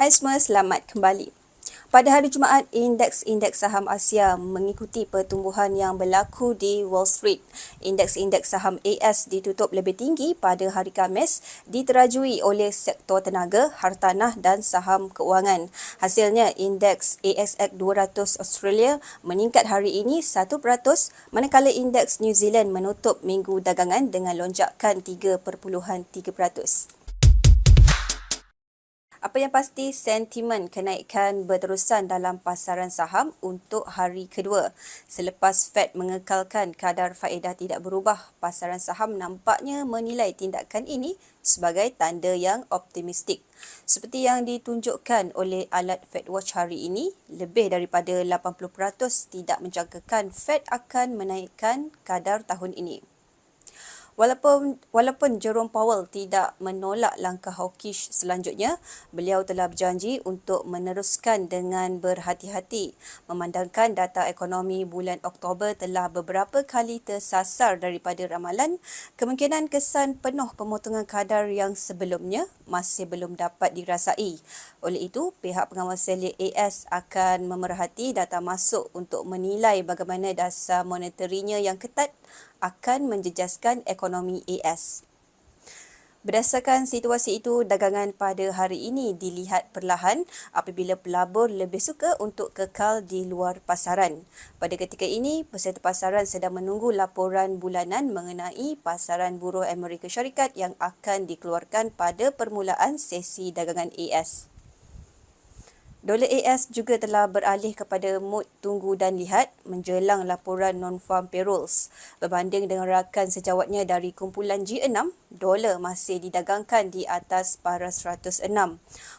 Hai semua, selamat kembali. Pada hari Jumaat, indeks-indeks saham Asia mengikuti pertumbuhan yang berlaku di Wall Street. Indeks-indeks saham AS ditutup lebih tinggi pada hari Khamis diterajui oleh sektor tenaga, hartanah dan saham keuangan. Hasilnya, indeks ASX 200 Australia meningkat hari ini 1%, manakala indeks New Zealand menutup minggu dagangan dengan lonjakan 3.3%. Apa yang pasti, sentimen kenaikan berterusan dalam pasaran saham untuk hari kedua. Selepas Fed mengekalkan kadar faedah tidak berubah, pasaran saham nampaknya menilai tindakan ini sebagai tanda yang optimistik. Seperti yang ditunjukkan oleh alat Fed Watch hari ini, lebih daripada 80% tidak menjangkakan Fed akan menaikkan kadar tahun ini. Walaupun walaupun Jerome Powell tidak menolak langkah hawkish selanjutnya, beliau telah berjanji untuk meneruskan dengan berhati-hati memandangkan data ekonomi bulan Oktober telah beberapa kali tersasar daripada ramalan, kemungkinan kesan penuh pemotongan kadar yang sebelumnya masih belum dapat dirasai. Oleh itu, pihak pengawal selia AS akan memerhati data masuk untuk menilai bagaimana dasar moneterinya yang ketat akan menjejaskan ekonomi AS. Berdasarkan situasi itu, dagangan pada hari ini dilihat perlahan apabila pelabur lebih suka untuk kekal di luar pasaran. Pada ketika ini, peserta pasaran sedang menunggu laporan bulanan mengenai pasaran buruh Amerika Syarikat yang akan dikeluarkan pada permulaan sesi dagangan AS. Dolar AS juga telah beralih kepada mod tunggu dan lihat menjelang laporan non-farm payrolls. Berbanding dengan rakan sejawatnya dari kumpulan G6, dolar masih didagangkan di atas paras 106.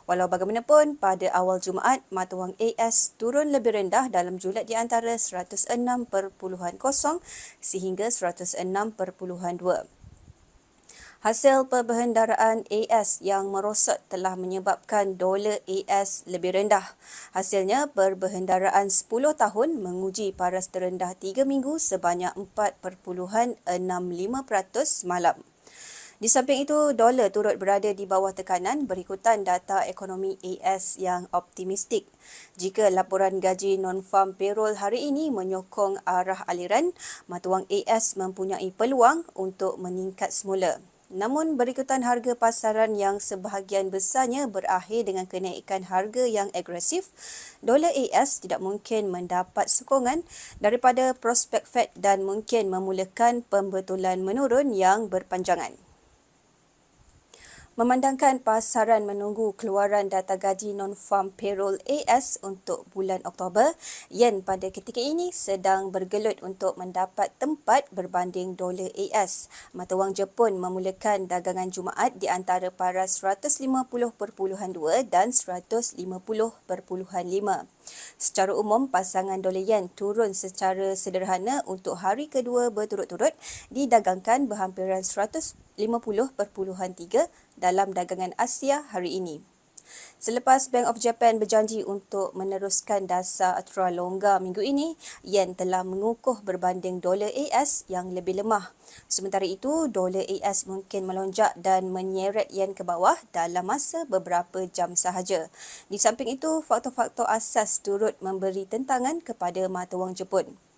Walau bagaimanapun, pada awal Jumaat, mata wang AS turun lebih rendah dalam julat di antara 106.0 sehingga 106.2. Hasil perbendaharaan AS yang merosot telah menyebabkan dolar AS lebih rendah. Hasilnya, perbendaharaan 10 tahun menguji paras terendah 3 minggu sebanyak 4.65% malam. Di samping itu, dolar turut berada di bawah tekanan berikutan data ekonomi AS yang optimistik. Jika laporan gaji non-farm payroll hari ini menyokong arah aliran, mata wang AS mempunyai peluang untuk meningkat semula. Namun berikutan harga pasaran yang sebahagian besarnya berakhir dengan kenaikan harga yang agresif, dolar AS tidak mungkin mendapat sokongan daripada prospek Fed dan mungkin memulakan pembetulan menurun yang berpanjangan. Memandangkan pasaran menunggu keluaran data gaji non-farm payroll AS untuk bulan Oktober, yen pada ketika ini sedang bergelut untuk mendapat tempat berbanding dolar AS. Mata wang Jepun memulakan dagangan Jumaat di antara paras 150.2 dan 150.5. Secara umum, pasangan dolar yen turun secara sederhana untuk hari kedua berturut-turut didagangkan berhampiran 150.3 dalam dagangan Asia hari ini. Selepas Bank of Japan berjanji untuk meneruskan dasar aturan longgar minggu ini, yen telah mengukuh berbanding dolar AS yang lebih lemah. Sementara itu, dolar AS mungkin melonjak dan menyeret yen ke bawah dalam masa beberapa jam sahaja. Di samping itu, faktor-faktor asas turut memberi tentangan kepada mata wang Jepun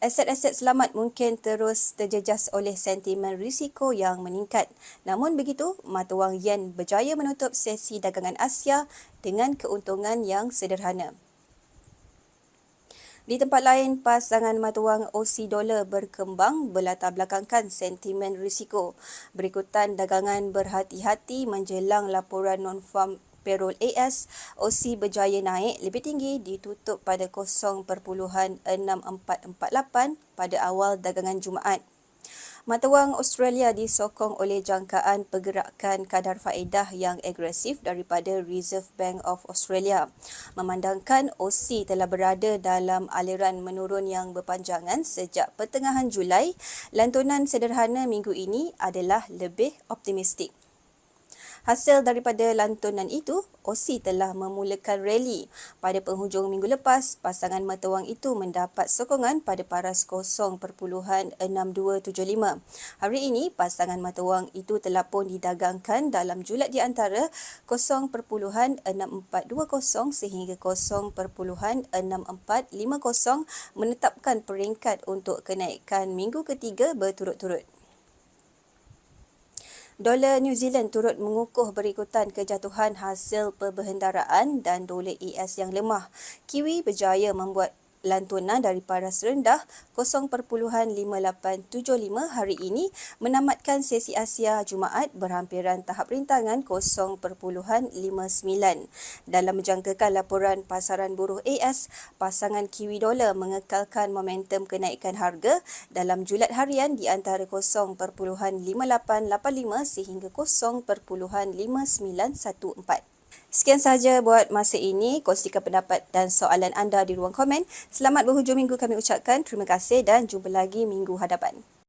aset-aset selamat mungkin terus terjejas oleh sentimen risiko yang meningkat. Namun begitu, mata wang yen berjaya menutup sesi dagangan Asia dengan keuntungan yang sederhana. Di tempat lain, pasangan mata wang OC dolar berkembang berlatar belakangkan sentimen risiko. Berikutan dagangan berhati-hati menjelang laporan non-farm payroll AS, OC berjaya naik lebih tinggi ditutup pada 0.6448 pada awal dagangan Jumaat. Mata wang Australia disokong oleh jangkaan pergerakan kadar faedah yang agresif daripada Reserve Bank of Australia. Memandangkan OC telah berada dalam aliran menurun yang berpanjangan sejak pertengahan Julai, lantunan sederhana minggu ini adalah lebih optimistik. Hasil daripada lantunan itu, OSI telah memulakan rally. Pada penghujung minggu lepas, pasangan mata wang itu mendapat sokongan pada paras 0.6275. Hari ini, pasangan mata wang itu telah pun didagangkan dalam julat di antara 0.6420 sehingga 0.6450 menetapkan peringkat untuk kenaikan minggu ketiga berturut-turut. Dolar New Zealand turut mengukuh berikutan kejatuhan hasil perbendaharaan dan dolar AS yang lemah. Kiwi berjaya membuat lantunan dari paras rendah 0.5875 hari ini menamatkan sesi Asia Jumaat berhampiran tahap rintangan 0.59. Dalam menjangkakan laporan pasaran buruh AS, pasangan Kiwi Dolar mengekalkan momentum kenaikan harga dalam julat harian di antara 0.5885 sehingga 0.5914. Sekian sahaja buat masa ini. Kongsikan pendapat dan soalan anda di ruang komen. Selamat berhujung minggu kami ucapkan. Terima kasih dan jumpa lagi minggu hadapan.